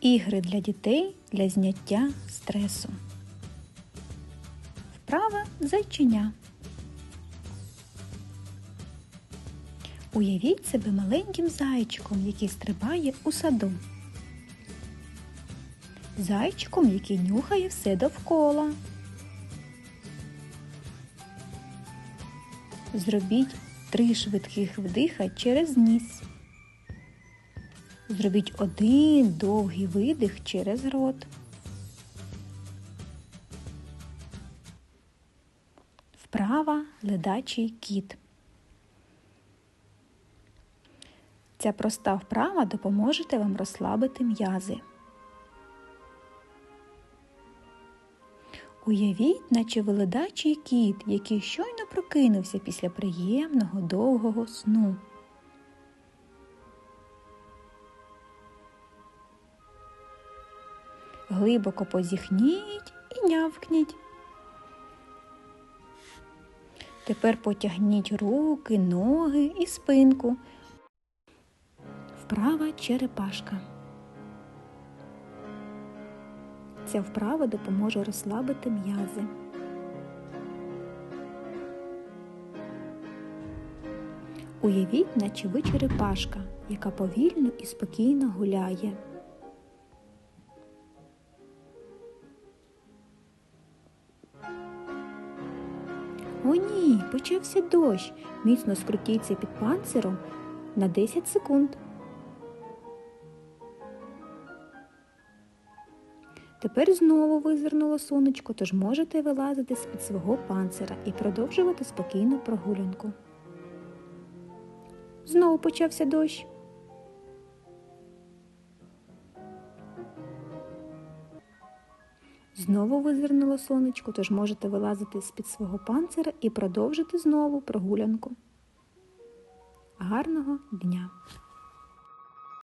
Ігри для дітей для зняття стресу. Вправа зайчиня. Уявіть себе маленьким зайчиком, який стрибає у саду. Зайчиком, який нюхає все довкола. Зробіть три швидких вдиха через ніс. Зробіть один довгий видих через рот. Вправа ледачий кіт. Ця проста вправа допоможе вам розслабити м'язи. Уявіть, наче ви ледачий кіт, який щойно прокинувся після приємного довгого сну. Глибоко позіхніть і нявкніть. Тепер потягніть руки, ноги і спинку. Вправа черепашка. Ця вправа допоможе розслабити м'язи. Уявіть, наче ви черепашка, яка повільно і спокійно гуляє. О, ні, почався дощ. Міцно скрутіться під панциром на 10 секунд. Тепер знову визирнуло сонечко, тож можете вилазити з-під свого панцира і продовжувати спокійну прогулянку. Знову почався дощ. Знову визирнуло сонечко, тож можете вилазити з-під свого панцира і продовжити знову прогулянку. Гарного дня!